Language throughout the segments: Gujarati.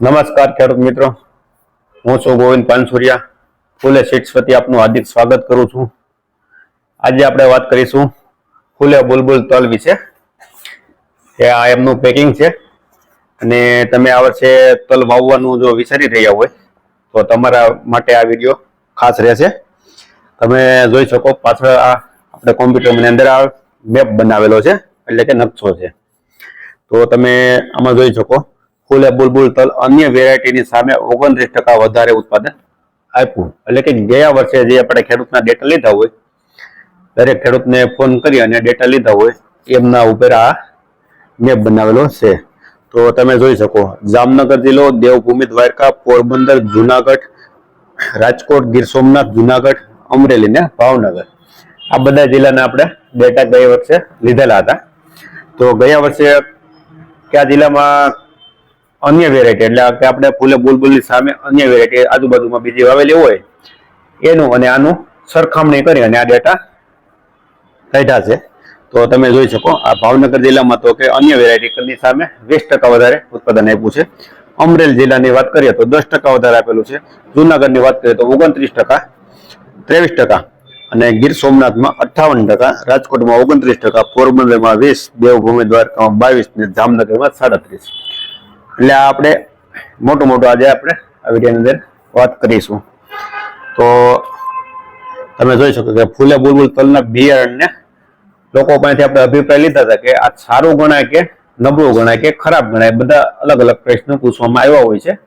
નમસ્કાર ખેડૂત મિત્રો. હું છું ગોવિંદ પાનસુરિયા. ફૂલે સીટ્સ વતી આપનું હાર્દિક સ્વાગત કરું છું. આજે આપણે વાત કરીશું ફૂલે બુલબુલ તલ વિશે. એ આ એમનું પેકિંગ છે. અને તમે આ વર્ષે તલ વાવવાનું જો વિચારી રહ્યા હોય, તો તમારા માટે આ વીડિયો ખાસ રહેશે. તમે જોઈ શકો પાછળ આ આપણે કોમ્પ્યુટરની અંદર આ મેપ બનાવેલો છે, એટલે કે નકશો છે. તો તમે આમાં જોઈ શકો. ફૂલે બુલબુલ તલ અન્ય વેરાયટીની સામે ઓગણત્રીસ ટકા વધારે ઉત્પાદન આપ્યું. એટલે કે ગયા વર્ષે જે આપણે ખેડૂતના ડેટા લીધા હોય, દરેક ખેડૂતને ફોન કરી અને ડેટા લીધા હોય, એમના ઉપર આ મેપ બનાવેલો છે. તો તમે જોઈ શકો, જામનગર જિલ્લો, દેવભૂમિ દ્વારકા, પોરબંદર, જુનાગઢ, રાજકોટ, ગીર સોમનાથ, જુનાગઢ, અમરેલી ને ભાવનગર. આ બધા જિલ્લાના આપણે ડેટા ગયા વર્ષે લીધેલા હતા. તો ગયા વર્ષે કયા જિલ્લામાં અન્ય વેરાયટી એટલે કે આપણે ફૂલે બુલબુલની સામે અન્ય વેરાયટી આજુબાજુમાં બીજી વાવેલી હોય, એનું અને આનું સરખામણી કરી અને આ ડેટા કાઢ્યા છે. તો તમે જોઈ શકો, આ ભાવનગર જિલ્લામાં તો કે અન્ય વેરાયટીની સામે વીસ ટકા વધારે ઉત્પાદન આપ્યું છે. અમરેલી જિલ્લાની વાત કરીએ તો દસ ટકા વધારે આપેલું છે. જુનાગઢની વાત કરીએ તો ઓગણત્રીસ ટકા, ત્રેવીસ ટકા અને ગીર સોમનાથમાં અઠ્ઠાવન ટકા, રાજકોટમાં ઓગણત્રીસ ટકા, પોરબંદરમાં વીસ, દેવભૂમિ દ્વારકામાં બાવીસ ને જામનગરમાં સાડત્રીસ. એટલે આપણે મોટું મોટું આજે આપણે આ વિડીયોની અંદર વાત કરીશું. તો તમે જોઈ શકો કે ફૂલે બુલબુલ તલના બિયારણને લોકો પાસેથી આપણે અભિપ્રાય લીધા હતા કે આ સારું ગણાય કે નબળું ગણાય કે ખરાબ ગણાય બધા અલગ અલગ પ્રશ્નો પૂછવામાં આવ્યા હોય છે.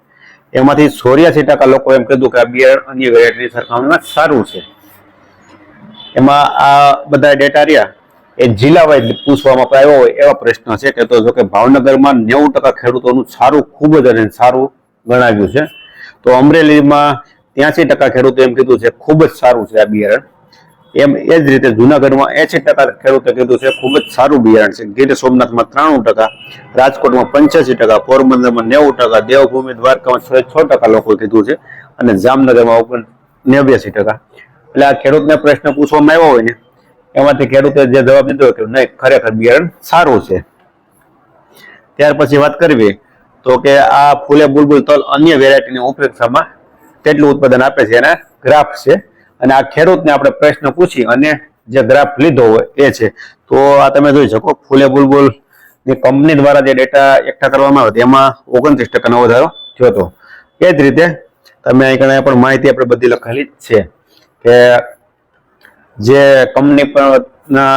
એમાંથી ચોર્યાસી ટકા લોકો એમ કીધું કે આ બિયારણ અન્ય વેરાયટીની સરખામણીમાં સારું છે. એમાં આ બધા ડેટા રહ્યા. એ જિલ્લા વાઇઝ પૂછવામાં આવ્યો હોય એવા પ્રશ્ન છે કે તો જો કે ભાવનગરમાં નેવું ટકા ખેડૂતોનું સારું, ખૂબ જ અને સારું ગણાવ્યું છે. તો અમરેલીમાં ત્યાંસી ટકા ખેડૂતો એમ કીધું છે, ખૂબ જ સારું છે આ બિયારણ. એમ એ જ રીતે જુનાગઢમાં એસી ટકા ખેડૂતો કીધું છે, ખૂબ જ સારું બિયારણ છે. ગીર સોમનાથમાં ત્રાણું ટકા, રાજકોટમાં પંચ્યાસી ટકા, પોરબંદરમાં નેવું ટકા, દેવભૂમિ દ્વારકામાં છ છ ટકા લોકોએ કીધું છે અને જામનગરમાં ઓગણ નેવ્યાસી ટકા. એટલે આ ખેડૂતને પ્રશ્ન પૂછવામાં આવ્યો હોય ને એમાંથી ખેડૂતે જે જવાબ દીધો કે નહીં, ખરેખર બિયારણ સારું છે. ત્યાર પછી વાત કરવી તો કે આ ફૂલે બુલબુલ તલ અન્ય વેરાયટીની ઉપેક્ષામાં કેટલું ઉત્પાદન આપે છે, એના ગ્રાફ છે. અને આ ખેડૂતને આપણે પ્રશ્ન પૂછી અને જે ગ્રાફ લીધો હોય એ છે. તો આ તમે જોઈ શકો, ફૂલે બુલબુલની કંપની દ્વારા જે ડેટા એકઠા કરવામાં આવે એમાં ઓગણત્રીસ ટકાનો વધારો થયો હતો. એ જ રીતે તમે અહીં પણ માહિતી આપણે બધી લખેલી છે કે જે કંપની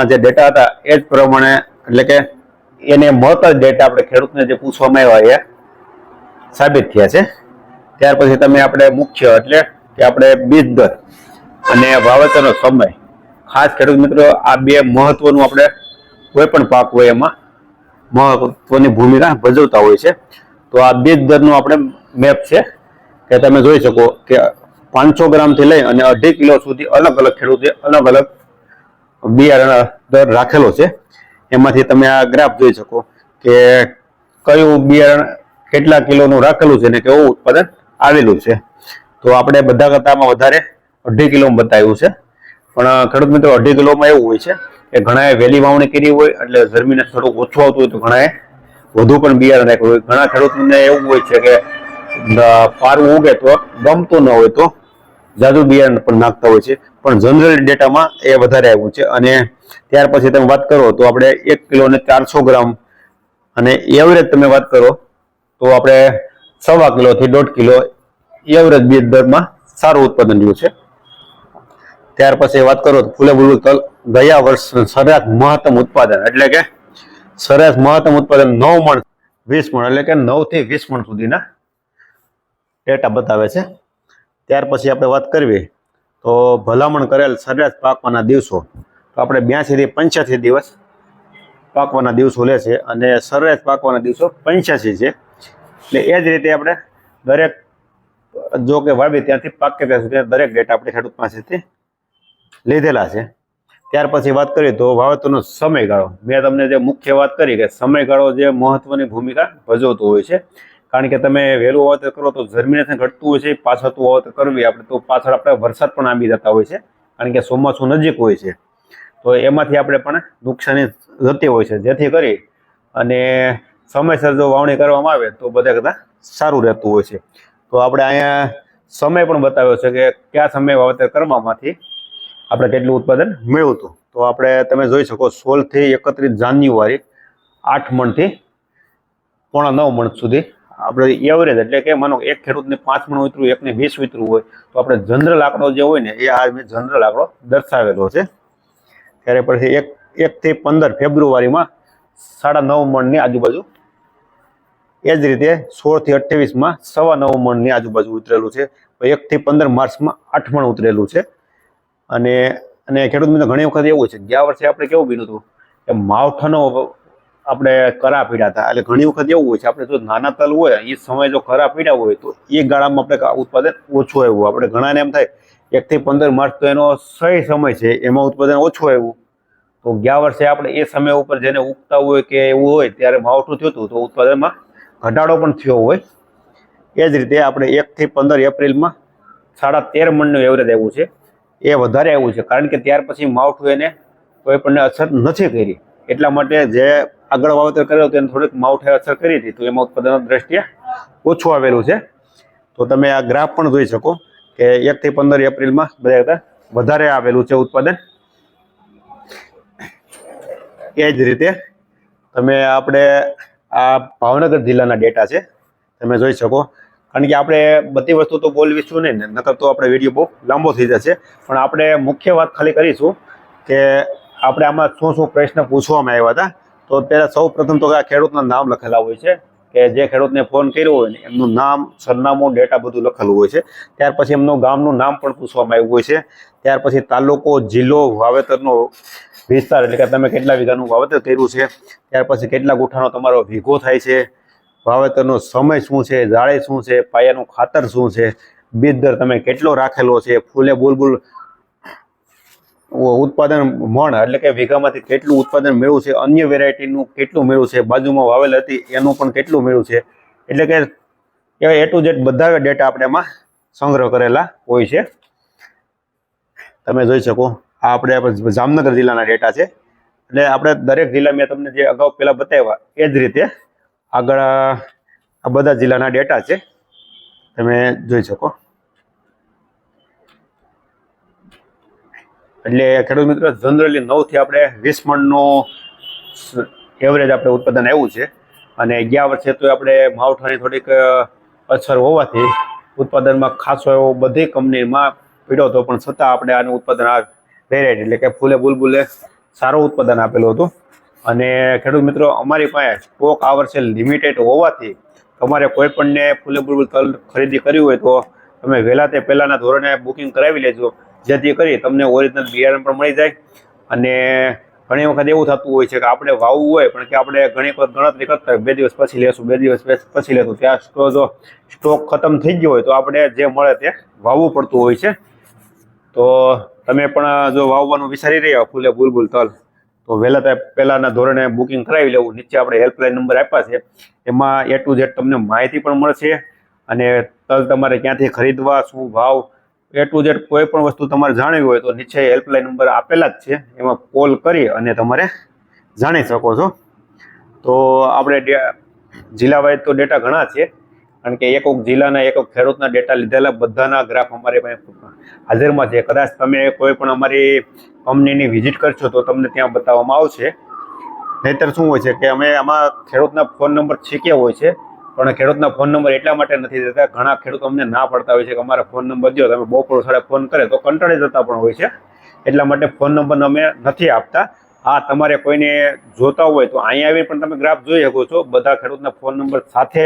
જે ડેટા હતા, એ જ પ્રમાણે, એટલે કે એને મળતા ડેટા આપણે ખેડૂતને જે પૂછવામાં આવ્યા એ સાબિત થયા છે. ત્યાર પછી તમે આપણે મુખ્ય એટલે કે આપણે બીજ દર અને વાવેતરનો સમય. ખાસ ખેડૂત મિત્રો, આ બે મહત્વનું આપણે કોઈ પણ પાક હોય એમાં મહત્વની ભૂમિકા ભજવતા હોય છે. તો આ બીજ દરનું આપણે મેપ છે, કે તમે જોઈ શકો કે પાંચસો ગ્રામથી લઈ અને અઢી કિલો સુધી અલગ અલગ ખેડૂતે અલગ અલગ બિયારણ દર રાખેલો છે. એમાંથી તમે આ ગ્રાફ જોઈ શકો કે કયું બિયારણ કેટલા કિલોનું રાખેલું છે ને કેવું ઉત્પાદન આવેલું છે. તો આપણે બધા કરતામાં વધારે અઢી કિલોમાં બતાવ્યું છે. પણ ખેડૂત મિત્રો, અઢી કિલોમાં એવું હોય છે કે ઘણાએ વહેલી વાવણી કરી હોય એટલે જમીને થોડુંક ઓછું આવતું હોય તો ઘણાએ વધુ પણ બિયારણ રાખ્યું હોય. ઘણા ખેડૂતને એવું હોય છે કે પારવું ઉગે તો ગમતું ન હોય તો જાદુ બિયારણ પણ નાખતા હોય છે. પણ જનરલ ડેટામાં એ વધારે આવ્યું છે. અને ત્યાર પછી તમે વાત કરો તો આપણે એક કિલો ને ચારસો ગ્રામ અને એવરેજ તમે વાત કરો તો આપણે સવા કિલો થી દોઢ કિલો એવરેજ બીજ દરમાં સારું ઉત્પાદન રહ્યું છે. ત્યાર પછી વાત કરો તો ફૂલે બુલબુલ તલ ગયા વર્ષ સરેરાશ મહત્તમ ઉત્પાદન એટલે કે સરેરાશ મહત્તમ ઉત્પાદન નવ મણ વીસ મણ એટલે કે નવથી વીસ મણ સુધીના ડેટા બતાવે છે. ત્યાર પછી આપણે વાત કરવી, તો ભલામણ કરેલ સરેરાશ પાકવાના દિવસો, તો આપણે બ્યાસીથી પંચ્યાસી દિવસ પાકવાના દિવસો લે છે અને સરેરાશ પાકવાના દિવસો પંચ્યાસી છે. એટલે એ જ રીતે આપણે દરેક, જો કે વાવી ત્યાંથી પાકે ત્યાં સુધી દરેક ડેટા આપણે ખેડૂત પાસેથી લીધેલા છે. ત્યાર પછી વાત કરીએ તો વાવેતરનો સમયગાળો. મેં તમને જે મુખ્ય વાત કરી કે સમયગાળો જે મહત્વની ભૂમિકા ભજવતો હોય છે કારણ કે તમે વહેલું વાવેતર કરો તો જર્મિનેશન ઘટતું હોય છે, પાછળતું વાવેતર કરવી આપણે તો પાછળ આપણે વરસાદ પણ આવી જતા હોય છે, કારણ કે ચોમાસું નજીક હોય છે. તો એમાંથી આપણે પણ નુકસાની જતી હોય છે, જેથી કરી અને સમયસર જો વાવણી કરવામાં આવે તો બધા કરતાં સારું રહેતું હોય છે. તો આપણે અહીંયા સમય પણ બતાવ્યો છે કે કયા સમયે વાવેતર કરવામાંથી આપણે કેટલું ઉત્પાદન મેળવ્યું તો આપણે તમે જોઈ શકો સોળથી એકત્રીસ જાન્યુઆરી આઠ મણથી પોણા નવ મણ સુધી આપણે એવરેજ એટલે કે માનો એક ખેડૂતને પાંચ મણ વિતરું એકને વીસ વિતરું હોય, તો આપણે જનરલ આંકડો જે હોય ને, એ આ મેં જનરલ આંકડો દર્શાવેલો છે. ત્યારે પછી એક એકથી પંદર ફેબ્રુઆરીમાં સાડા નવ મણની આજુબાજુ, એ જ રીતે સોળથી અઠ્યાવીસમાં સવા નવ મણની આજુબાજુ ઉતરેલું છે. એકથી પંદર માર્ચમાં આઠ મણ ઉતરેલું છે. અને અને ખેડૂત મિત્રો, ઘણી વખત એવું છે ગયા વર્ષે આપણે કેવું બીનું હતું? કે માવઠાનો આપણે કરા પીડા હતા. એટલે ઘણી વખત એવું હોય છે, આપણે જો નાના તલ હોય, એ સમય જો કરા પીડા હોય, તો એ ગાળામાં આપણે ઉત્પાદન ઓછું આવ્યું. આપણે ઘણાને એમ થાય એકથી પંદર માર્ચ તો એનો સહી સમય છે, એમાં ઉત્પાદન ઓછું આવ્યું. તો ગયા વર્ષે આપણે એ સમય ઉપર જેને ઉગતા હોય કે એવું હોય, ત્યારે માવઠું થયું હતું, તો ઉત્પાદનમાં ઘટાડો પણ થયો હોય. એ જ રીતે આપણે એકથી પંદર એપ્રિલમાં સાડા તેર મણનું એવરેજ આવ્યું છે. એ વધારે આવ્યું છે, કારણ કે ત્યાર પછી માવઠું એને કોઈ પણ અસર નથી કરી. એટલા માટે જે આગળ વાવેતર કર્યો તેને થોડીક માવઠે અસર કરી હતી, તો એમાં ઉત્પાદન દ્રષ્ટિએ ઓછું આવેલું છે. તો તમે આ ગ્રાફ પણ જોઈ શકો કે એકથી પંદર એપ્રિલમાં બધા કરતાં વધારે આવેલું છે ઉત્પાદન. એ જ રીતે તમે આપણે આ ભાવનગર જિલ્લાના ડેટા છે, તમે જોઈ શકો. કારણ કે આપણે બધી વસ્તુ તો બોલવીશું નહીં ને, નકર તો આપણે વીડિયો બહુ લાંબો થઈ જશે. પણ આપણે મુખ્ય વાત ખાલી કરીશું કે આપણે આમાં શું શું પ્રશ્ન પૂછવામાં આવ્યા હતા તો પહેલાં સૌ પ્રથમ તો આ ખેડૂતના નામ લખેલા હોય છે કે જે ખેડૂતને ફોન કર્યો હોય ને, એમનું નામ, સરનામું ડેટા બધું લખેલું હોય છે. ત્યાર પછી એમનું ગામનું નામ પણ પૂછવામાં આવ્યું હોય છે. ત્યાર પછી તાલુકો, જિલ્લો, વાવેતરનો વિસ્તાર એટલે કે તમે કેટલા વીઘાનું વાવેતર કર્યું છે. ત્યાર પછી કેટલા ગુઠાનો તમારો ભીગો થાય છે. વાવેતરનો સમય શું છે, જાળે શું છે, પાયાનું ખાતર શું છે બીજ દર તમે કેટલો રાખેલો છે, ફૂલે બુલબુલ ઉત્પાદન મણ એટલે કે વીઘામાંથી કેટલું ઉત્પાદન મેળવ્યું છે, અન્ય વેરાયટીનું કેટલું મેળવ્યું છે, બાજુમાં વાવેલ હતી, એનું પણ કેટલું મેળવ્યું છે, એટલે કે એ ટુ ઝેડ બધા ડેટા આપણે એમાં સંગ્રહ કરેલા હોય છે. તમે જોઈ શકો, આ આપણે જામનગર જિલ્લાના ડેટા છે. એટલે આપણે દરેક જિલ્લા મેં તમને જે અગાઉ પહેલાં બતાવ્યા, એ જ રીતે આગળ આ બધા જિલ્લાના ડેટા છે. તમે જોઈ શકો. એટલે ખેડૂત મિત્રો, જનરલી નવથી આપણે વીસ મણનું એવરેજ આપણે ઉત્પાદન આવ્યું છે. અને ગયા વર્ષે તો આપણે માવઠાની થોડીક અસર હોવાથી ઉત્પાદનમાં ખાસો એવો બધી કંપનીમાં પીડ્યો હતો, પણ છતાં આપણે આનું ઉત્પાદન આ વેરાયટી, એટલે કે ફૂલે બુલબુલે સારું ઉત્પાદન આપેલું હતું. અને ખેડૂત મિત્રો, અમારી પાસે સ્ટોક આ વર્ષે લિમિટેડ હોવાથી તમારે કોઈ પણને ફૂલે બુલબુલ તલ ખરીદી કરવી હોય તો તમે વહેલા તે પહેલાંના ધોરણે બુકિંગ કરાવી લેજો. જેથી કરી તમને ઓરિજિનલ બિયારણ પણ મળી જાય. અને ઘણી વખત એવું થતું હોય છે કે આપણે વાવવું હોય, પણ કે આપણે ઘણી વખત ગણતરી કરતા બે દિવસ પછી લેશું, બે દિવસ પછી લેશું. ત્યાં જો સ્ટોક ખતમ થઈ ગયો હોય તો આપણે જે મળે તે વાવવું પડતું હોય છે. તો તમે પણ જો વાવવાનું વિચારી રહ્યા ફૂલે બુલબુલ તલ, તો વહેલા પહેલાંના ધોરણે બુકિંગ કરાવી લેવું. નીચે આપણે હેલ્પલાઇન નંબર આપ્યા છે. એમાં એ ટુ ઝેડ તમને માહિતી પણ મળશે. અને તલ તમારે ક્યાંથી ખરીદવા, શું ભાવ એ ટુ ઝેડ કોઈ પણ વસ્તુ તમારે જાણવી હોય તો નીચે હેલ્પલાઇન નંબર આપેલા જ છે. એમાં કોલ કરી અને તમારે જાણી શકો છો. તો આપણે જિલ્લા વાઇઝ તો ડેટા ઘણા છે, કારણ કે એક જિલ્લાના, એક એક ખેડૂતના ડેટા લીધેલા બધાના ગ્રાફ અમારી પાસે હાજરમાં છે. કદાચ તમે કોઈ પણ અમારી કંપનીની વિઝિટ કરશો તો તમને ત્યાં બતાવવામાં આવશે. નહીતર શું હોય છે કે અમે આમાં ખેડૂતના ફોન નંબર છીક્યા હોય છે? પણ ખેડૂતના ફોન નંબર એટલા માટે નથી દેતા. ઘણા ખેડૂતો અમને ના પડતા હોય છે કે અમારા ફોન નંબર દો તમે બપોર સાડા ફોન કરે તો કંટાળી જતા પણ હોય છે. એટલા માટે ફોન નંબર અમે નથી આપતા. હા, તમારે કોઈને જોતા હોય તો અહીંયા આવી પણ તમે ગ્રાફ જોઈ શકો છો. બધા ખેડૂતના ફોન નંબર સાથે